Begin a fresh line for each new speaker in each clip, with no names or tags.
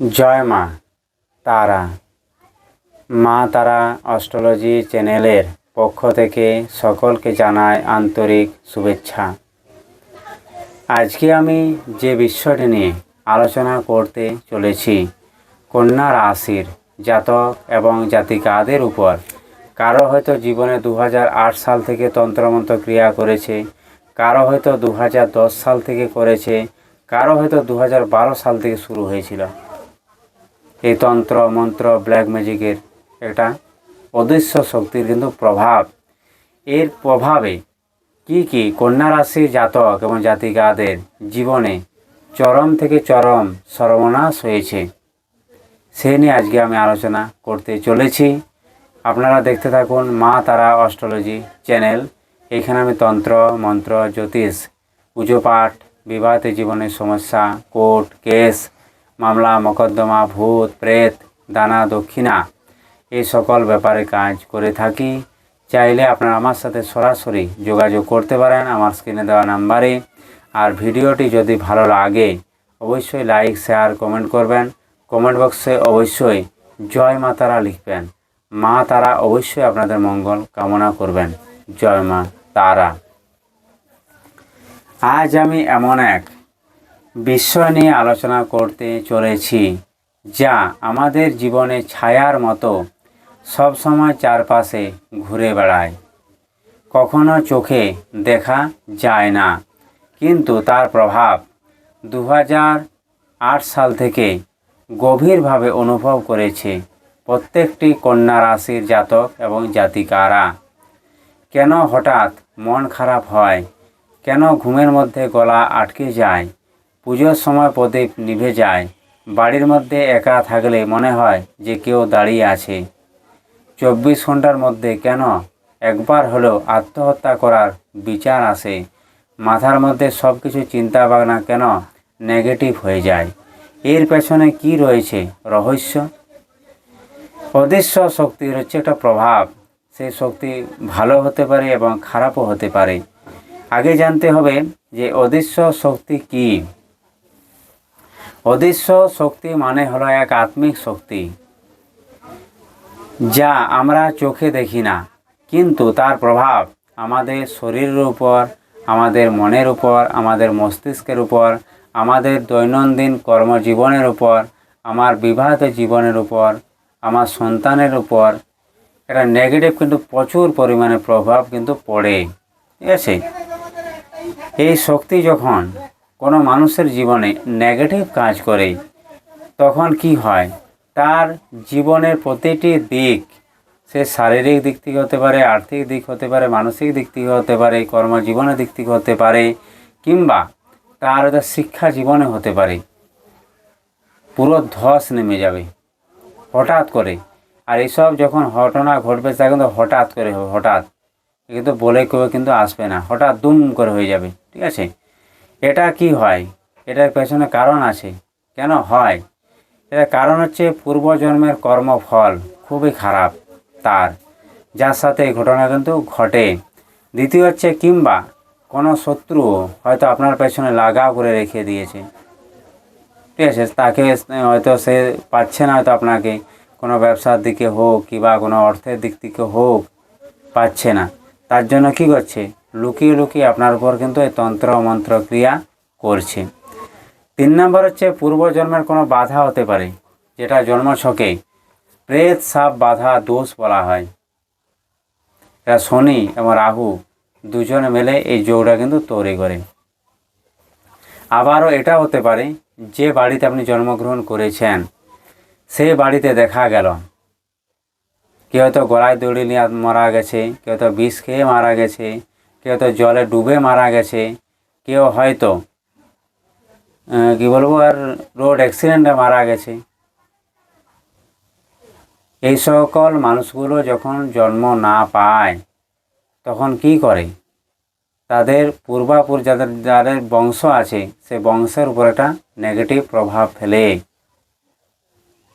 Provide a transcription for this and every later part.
জয় মা, তারা। মা তারা অস্ট্রোলজি চ্যানেলের পক্ষ থেকে সকলকে জানাই আন্তরিক শুভেচ্ছা। আজকে আমি যে বিষয়টি নিয়ে আলোচনা করতে চলেছি, কন্যা রাশির জাতক এবং জাতিকাদের উপর। কারও হয়তো জীবনে দু হাজার আট সাল থেকে তন্ত্রমন্ত্র ক্রিয়া করেছে, কারও হয়তো দু হাজার দশ সাল থেকে করেছে, কারও হয়তো দু হাজার বারো সাল থেকে শুরু হয়েছিল। এই তন্ত্র, মন্ত্র ব্ল্যাক ম্যাজিকের একটা অদৃশ্য শক্তির কিন্তু প্রভাব। এর প্রভাবে কি কি কন্যা রাশির জাতক এবং জাতিকাদের জীবনে চরম থেকে চরম সর্বনাশ হয়েছে, সে নিয়ে আজকে আমি আলোচনা করতে চলেছি। আপনারা দেখতে থাকুন মা তারা অস্ট্রোলজি চ্যানেল। এখানে আমি তন্ত্র, মন্ত্র, জ্যোতিষ, পুজো পাঠ, বিবাহিত জীবনের সমস্যা, কোর্ট, কেস মামলা, মকদ্দমা, ভূত, প্রেত, দানা, দক্ষিণা, এই সকল ব্যাপারে কাজ করে থাকি। চাইলে আপনারা আমার সাথে সরাসরি যোগাযোগ করতে পারেন আমার স্ক্রিনে দেওয়া নাম্বারে। আর ভিডিওটি যদি ভালো লাগে, অবশ্যই লাইক, শেয়ার, কমেন্ট করবেন। কমেন্ট বক্সে অবশ্যই জয় মা তারা লিখবেন। মা তারা অবশ্যই আপনাদের মঙ্গল কামনা করবেন। জয় মা তারা। আজ আমি এমন এক বিষয় নিয়ে আলোচনা করতে চলেছি, যা আমাদের জীবনে ছায়ার মতো সবসময় চারপাশে ঘুরে বেড়ায়। কখনো চোখে দেখা যায় না, কিন্তু তার প্রভাব দু সাল থেকে গভীরভাবে অনুভব করেছে প্রত্যেকটি কন্যা রাশির জাতক এবং জাতিকারা। কেন হঠাৎ মন খারাপ হয়? কেন ঘুমের মধ্যে গলা আটকে যায়? পুজোর সময় প্রদীপ নিভে যায়। বাড়ির মধ্যে একা থাকলে মনে হয় যে কেউ দাঁড়িয়ে আছে। চব্বিশ ঘণ্টার মধ্যে কেন? একবার হলেও আত্মহত্যা করার বিচার আসে। মাথার মধ্যে সব কিছু চিন্তা ভাবনা কেন নেগেটিভ হয়ে যায়? এর পেছনে কি রয়েছে রহস্য? অদৃশ্য শক্তির হচ্ছে একটা প্রভাব। সেই শক্তি ভালো হতে পারে এবং খারাপও হতে পারে। আগে জানতে হবে যে অদৃশ্য শক্তি কি। অদৃশ্য শক্তি মানে হলো এক আত্মিক শক্তি, যা আমরা চোখে দেখি না। কিন্তু তার প্রভাব আমাদের শরীরের উপর, আমাদের মনের উপর, আমাদের মস্তিষ্কের উপর, আমাদের দৈনন্দিন কর্মজীবনের উপর, আমার বিবাহিত জীবনের উপর, আমার সন্তানের উপর। এটা নেগেটিভ কিন্তু প্রচুর পরিমাণে প্রভাব কিন্তু পড়ে। ঠিক আছে? এই শক্তি যখন কোনো মানুষের জীবনে নেগেটিভ কাজ করে, তখন কি হয়? তার জীবনের প্রতিটি দিক, সে শারীরিক দিক থেকে হতে পারে, আর্থিক দিক হতে পারে, মানসিক দিক থেকে হতে পারে, কর্মজীবনের দিক থেকে হতে পারে, কিংবা তার হয়তো শিক্ষা জীবনে হতে পারে। পুরো ধস নেমে যাবে, হঠাৎ করে। আর এইসব যখন ঘটনা ঘটবে, তা কিন্তু হঠাৎ করে হবে হঠাৎ কিন্তু বলে কেউ কিন্তু আসবে না, হঠাৎ দুম করে হয়ে যাবে, ঠিক আছে? এটা কি হয়? এটার পেছনে কারণ আছে। কেন হয়? এটার কারণ হচ্ছে পূর্বজন্মের কর্মফল খুবই খারাপ তার, যার সাথে এই ঘটনা কিন্তু ঘটে। দ্বিতীয় হচ্ছে কিংবা কোনো শত্রু হয়তো আপনার পেছনে লাগা করে রেখে দিয়েছে। ঠিক আছে, তাকে হয়তো সে পাচ্ছে না হয়তো আপনাকে। কোনো ব্যবসার দিকে হোক কিংবা কোনো অর্থের দিক থেকে হোক, পাচ্ছে না। তার জন্য কি করছে? লুকিয়ে লুকিয়ে আপনার উপর কিন্তু এই তন্ত্র মন্ত্র ক্রিয়া করছে। তিন নম্বর হচ্ছে পূর্বজন্মের কোনো বাধা হতে পারে, যেটা জন্মছকে প্রেত, সাপ, বাধা, দোষ বলা হয়। এটা শনি এবং রাহু দুজনে মিলে এই যোগটা কিন্তু তৈরি করে। আবারও এটা হতে পারে, যে বাড়িতে আপনি জন্মগ্রহণ করেছেন সেই বাড়িতে দেখা গেল। কেউ হয়তো গলায় দড়ি নিয়ে মারা গেছে, কেউ তো বিষ খেয়ে মারা গেছে কেউ তো জলে ডুবে মারা গেছে, কেউ হয়তো কি বলব, আর রোড অ্যাক্সিডেন্টে মারা গেছে। এই সকল মানুষগুলো যখন জন্ম না পায়, তখন কি করে? তাদের পূর্বাপুর যাদের যাদের বংশ আছে, সে বংশের উপর একটা নেগেটিভ প্রভাব ফেলে।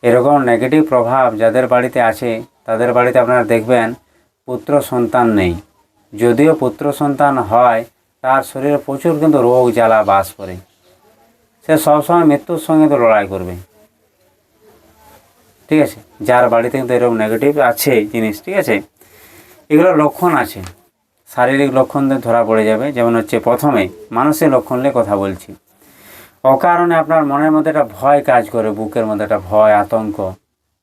এরকম নেগেটিভ প্রভাব যাদের বাড়িতে আছে, তাদের বাড়িতে আপনারা দেখবেন, পুত্র সন্তান নেই। যদিও পুত্র সন্তান হয়, তার শরীরে প্রচুর কিন্তু রোগ, জ্বালা, বাস করে সে সবসময় মৃত্যুর সঙ্গে তো লড়াই করবে। ঠিক আছে? যার বাড়িতে কিন্তু এরকম নেগেটিভ আছে জিনিস, ঠিক আছে? এগুলো লক্ষণ আছে। শারীরিক লক্ষণ ধরা পড়ে যাবে। যেমন হচ্ছে প্রথমে মানুষের লক্ষণ নিয়ে কথা বলছি। অকারণে আপনার মনের মধ্যে একটা ভয় কাজ করে, বুকের মধ্যে একটা ভয়, আতঙ্ক।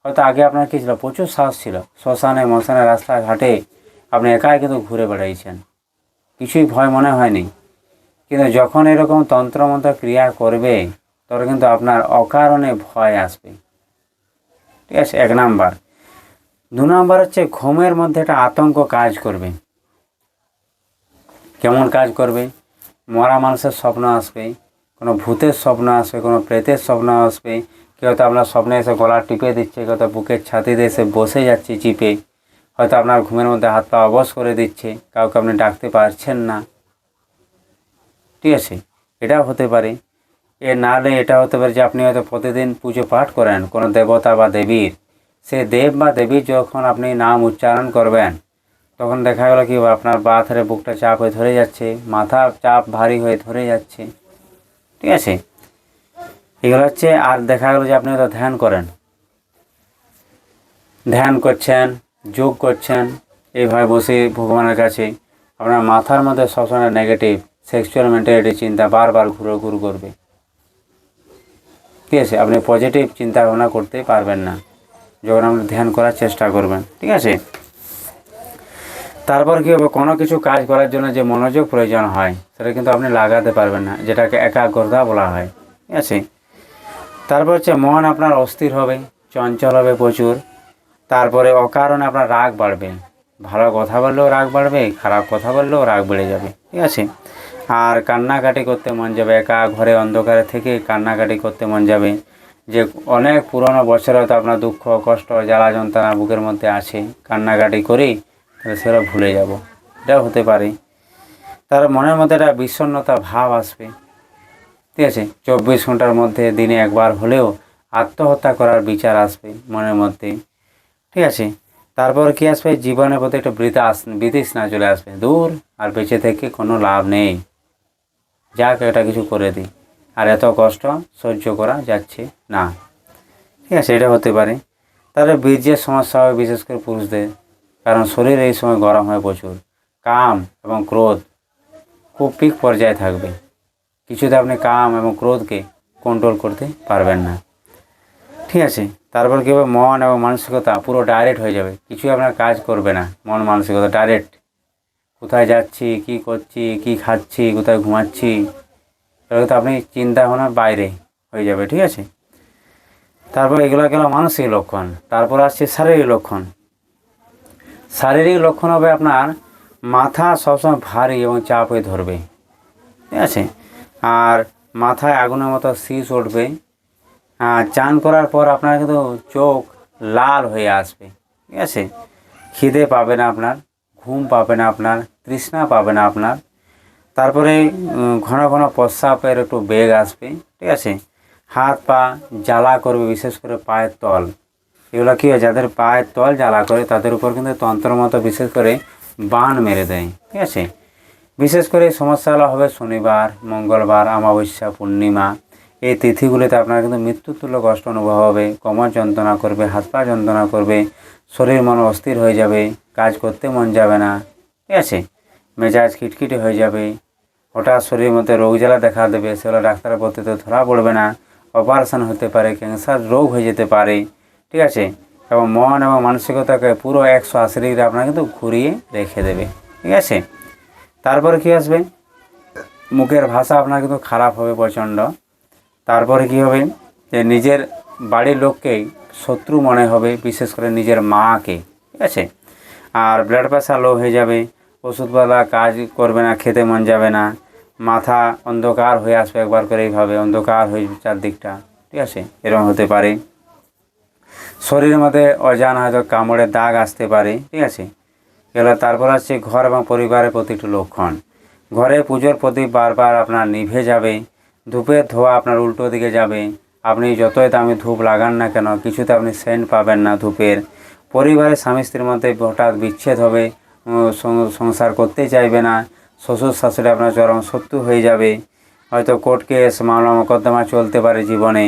হয়তো আগে আপনার কী ছিল? প্রচুর সাহস ছিল। শ্মশানে, মশানে, রাস্তাঘাটে আপনি একাই কিন্তু ঘুরে বেড়াইছেন। কিছুই ভয় মনে হয়নি। কিন্তু যখন এরকম তন্ত্রমন্ত্র ক্রিয়া করবে তখন কিন্তু আপনার অকারণে ভয় আসবে। ঠিক আছে, এক নাম্বার। দু নাম্বার হচ্ছে ঘুমের মধ্যে একটা আতঙ্ক কাজ করবে। কেমন কাজ করবে? মরা মানুষের স্বপ্ন আসবে, কোনো ভূতের স্বপ্ন আসবে, কোনো প্রেতের স্বপ্ন আসবে। কেউ তো আপনার স্বপ্নে এসে গলা টিপে দিচ্ছে, কেউ তো বুকের ছাতিতে এসে বসে যাচ্ছে, চিপে। হয়তো আপনার ঘুমের মধ্যে হাত পা অবশ করে দিচ্ছে, কাউকে আপনি ডাকতে পারছেন না। ঠিক আছে, এটাও হতে পারে। এ নাহলে এটা হতে পারে যে আপনি হয়তো প্রতিদিন পুজো পাঠ করেন, কোনো দেবতা বা দেবীর। সে দেব বা দেবীর যখন আপনি নাম উচ্চারণ করবেন, তখন দেখা গেলো কি, আপনার বা ধারে বুকটা চাপ হয়ে ধরে যাচ্ছে, মাথা চাপ ভারী হয়ে ধরে যাচ্ছে। ঠিক আছে, এগুলো হচ্ছে, আর দেখা গেলো যে আপনি হয়তো ধ্যান করেন। ধ্যান করছেন যোগ করছেন এইভাবে বসে ভগবানের কাছে। আপনার মাথার মধ্যে সবসময় নেগেটিভ সেক্সুয়াল মেন্টালিটি চিন্তা বারবার ঘুরো ঘুর করবে। ঠিক আছে, আপনি পজিটিভ চিন্তা ভাবনা করতে পারবেন না। যখন আপনি ধ্যান করার চেষ্টা করবেন, ঠিক আছে? তারপর কী হবে? কোনো কিছু কাজ করার জন্য যে মনোযোগ প্রয়োজন হয়, সেটা কিন্তু আপনি লাগাতে পারবেন না। যেটাকে একাগ্রতা বলা হয়, ঠিক আছে? তারপর হচ্ছে মন আপনার অস্থির হবে, চঞ্চল হবে প্রচুর। তারপরে অকারণে আপনার রাগ বাড়বে। ভালো কথা বললেও রাগ বাড়বে, খারাপ কথা বললেও রাগ বেড়ে যাবে, ঠিক আছে? আর কান্নাকাটি করতে মন যাবে, একা ঘরে অন্ধকারে থেকে কান্নাকাটি করতে মন যাবে। যে অনেক পুরনো বছর হয়তো আপনার দুঃখ, কষ্ট, জ্বালা যন্ত্রণা বুকের মধ্যে আছে, কান্নাকাটি করি, তাহলে সেটা ভুলে যাব। এটাও হতে পারে। তার মনের মধ্যে একটা বিষণ্ণতা ভাব আসবে, ঠিক আছে? চব্বিশ ঘণ্টার মধ্যে দিনে একবার হলেও আত্মহত্যা করার বিচার আসবে মনের মধ্যে। ঠিক আছে? তারপর কি আসবে? জীবনের প্রতি একটা বৃতা আস, বিতৃষ্ণা চলে আসবে। দূর আর বেঁচে থেকে কোনো লাভ নেই। যাক, এটা কিছু করে দিই। আর এত কষ্ট সহ্য করা যাচ্ছে না। ঠিক আছে, এটা হতে পারে। তাহলে বীর্যের সমস্যা হবে বিশেষ করে পুরুষদের। কারণ শরীর এই সময় গরম হয় প্রচুর। কাম এবং ক্রোধ খুব পিক পর্যায়ে থাকবে। কিছুতে আপনি কাম এবং ক্রোধকে কন্ট্রোল করতে পারবেন না। ঠিক আছে, তারপর কী হবে? মন এবং মানসিকতা পুরো ডাইরেক্ট হয়ে যাবে। কিছুই আপনার কাজ করবে না। মন, মানসিকতা ডাইরেক্ট কোথায় যাচ্ছি, কি করছি, কি খাচ্ছি, কোথায় ঘুমাচ্ছি, এগুলো তো আপনি চিন্তা ভাবনার বাইরে হয়ে যাবে, ঠিক আছে? তারপর এগুলো গেল মানসিক লক্ষণ। তারপর আসছে শারীরিক লক্ষণ। শারীরিক লক্ষণ হবে আপনার মাথা সবসময় ভারী এবং চাপ হয়ে ধরবে, ঠিক আছে? আর মাথায় আগুনের মতো শীষ উঠবে চান করার পর আপনার কিন্তু চোখ লাল হয়ে আসবে, ঠিক আছে? খিদে পাবে না আপনার, ঘুম পাবে না আপনার, তৃষ্ণা পাবে না আপনার। তারপরে ঘন ঘন প্রস্রাবের একটু বেগ আসবে, ঠিক আছে? হাত পা জ্বালা করবে, বিশেষ করে পায়ের তল। এগুলো কী হয়? যাদের পায়ের তল জ্বালা করে, তাদের উপর কিন্তু তন্ত্র মতো বিশেষ করে বান মেরে দেয়, ঠিক আছে? বিশেষ করে সমস্যাগুলো হবে শনিবার, মঙ্গলবার, অমাবস্যা, পূর্ণিমা এই তিথিগুলিতে আপনার কিন্তু মৃত্যুতুল্য কষ্ট অনুভব হবে, কোমর যন্ত্রণা করবে, হাত পা যন্ত্রণা করবে, শরীর মন অস্থির হয়ে যাবে, কাজ করতে মন যাবে না, ঠিক আছে? মেজাজ খিটখিটে হয়ে যাবে, হঠাৎ শরীরের মধ্যে রোগ জ্বালা দেখা দেবে, সেগুলো ডাক্তারের পদ্ধতিতে ধরা পড়বে না, অপারেশন হতে পারে, ক্যান্সার রোগ হয়ে যেতে পারে, ঠিক আছে? এবং মন এবং মানসিকতাকে পুরো একশো আশি ডিগ্রি আপনার কিন্তু ঘুরিয়ে রেখে দেবে, ঠিক আছে? তারপরে কি আসবে? মুখের ভাষা আপনার কিন্তু খারাপ হবে প্রচণ্ড। তারপরে কি হবে? যে নিজের বাড়ির লোককেই শত্রু মনে হবে, বিশেষ করে নিজের মাকে, ঠিক আছে? আর ব্লাড প্রেশার লো হয়ে যাবে ওষুধওয়ালা কাজ করবে না, খেতে মন যাবে না, মাথা অন্ধকার হয়ে আসবে একবার করে এইভাবে, অন্ধকার হয়ে চারদিকটা, ঠিক আছে? এরকম হতে পারে। শরীরের মধ্যে অজানা হয়তো কামড়ের দাগ আসতে পারে, ঠিক আছে? এগুলো তারপর আসছে ঘর এবং পরিবারের প্রতি একটু লক্ষণ। ঘরে পুজোর প্রতি বারবার আপনার নিভে যাবে ধূপের ধোয়া আপনার উল্টো দিকে যাবে। আপনি যতই দামি ধূপ লাগান না কেন, কিছুতে আপনি সেন্ট পাবেন না ধূপের। পরিবারের স্বামী স্ত্রীর মধ্যে হঠাৎ বিচ্ছেদ হবে সংসার করতে চাইবে না, শ্বশুর শাশুড়ি আপনার চরম শত্রু হয়ে যাবে। হয়তো কোর্ট কেস, মামলা মোকদ্দমা চলতে পারে জীবনে।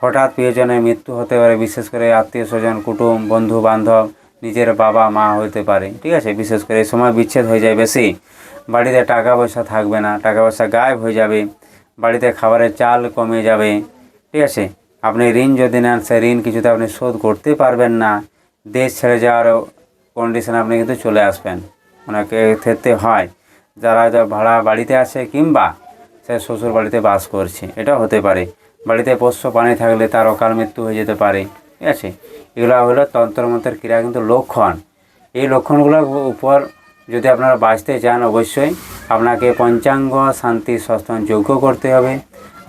হঠাৎ প্রিয়জনের মৃত্যু হতে পারে, বিশেষ করে আত্মীয় স্বজন, কুটুম, বন্ধু, বান্ধব, নিজের বাবা, মা হতে পারে। ঠিক আছে? বিশেষ করে এই সময় বিচ্ছেদ হয়ে যায় বেশি। বাড়িতে টাকা পয়সা থাকবে না, টাকা পয়সা গায়েব হয়ে যাবে। বাড়িতে খাবারের চাল কমে যাবে। ঠিক আছে? আপনি ঋণ যদি নেন সে ঋণ কিছুতে আপনি শোধ করতে পারবেন না। দেশ ছেড়ে যাওয়ার কন্ডিশনে আপনি কিন্তু চলে আসবেন। অনেকে ক্ষেত্রে হয়, যারা যা ভাড়া বাড়িতে আছে কিংবা সে শ্বশুর বাড়িতে বাস করছে, এটা হতে পারে। বাড়িতে পোষ্য প্রাণী থাকলে তার অকাল মৃত্যু হয়ে যেতে পারে। ঠিক আছে? এগুলো হলো তন্ত্রমন্ত্রের ক্রিয়া, কিন্তু লক্ষণ। এই লক্ষণগুলোর উপর যদি আপনারা বাঁচতে চান, অবশ্যই আপনাকে পঞ্চাঙ্গ শান্তি সস্তন যোগ্য করতে হবে।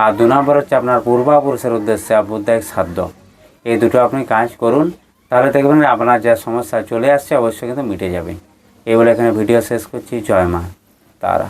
আর দু নম্বর হচ্ছে আপনার পূর্বাপুরুষের উদ্দেশ্যে আবুদ্দায়ক সাধ্য। এই দুটো আপনি কাজ করুন, তাহলে দেখবেন আপনার যা সমস্যা চলে আসছে, অবশ্যই কিন্তু মিটে যাবে। এই বলে এখানে ভিডিও শেষ করছি। জয় মা, তারা।